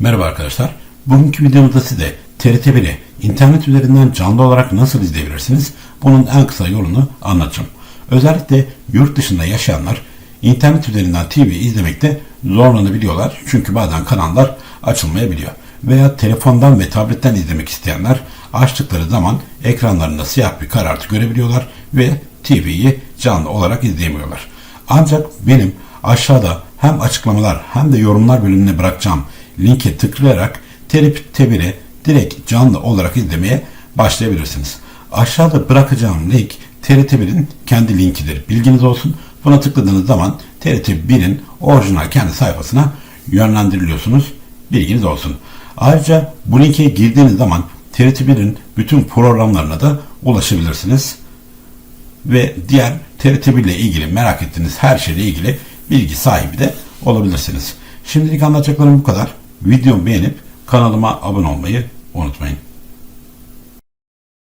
Merhaba arkadaşlar. Bugünkü videomuzda size TRT 1'i internet üzerinden canlı olarak nasıl izleyebilirsiniz? Bunun en kısa yolunu anlatacağım. Özellikle yurt dışında yaşayanlar internet üzerinden TV izlemekte zorlanabiliyorlar. Çünkü bazen kanallar açılmayabiliyor. Veya telefondan ve tabletten izlemek isteyenler açtıkları zaman ekranlarında siyah bir karartı görebiliyorlar ve TV'yi canlı olarak izleyemiyorlar. Ancak benim aşağıda hem açıklamalar hem de yorumlar bölümüne bırakacağım linke tıklayarak Terip Tebir'i direkt canlı olarak izlemeye başlayabilirsiniz. Aşağıda bırakacağım link TRT 1'in kendi linkidir. Bilginiz olsun. Buna tıkladığınız zaman TRT 1'in orijinal kendi sayfasına yönlendiriliyorsunuz. Bilginiz olsun. Ayrıca bu linke girdiğiniz zaman TRT 1'in bütün programlarına da ulaşabilirsiniz ve diğer TRT 1 ile ilgili merak ettiğiniz her şeyle ilgili bilgi sahibi de olabilirsiniz. Şimdilik anlatacaklarım bu kadar. Videomu beğenip kanalıma abone olmayı unutmayın.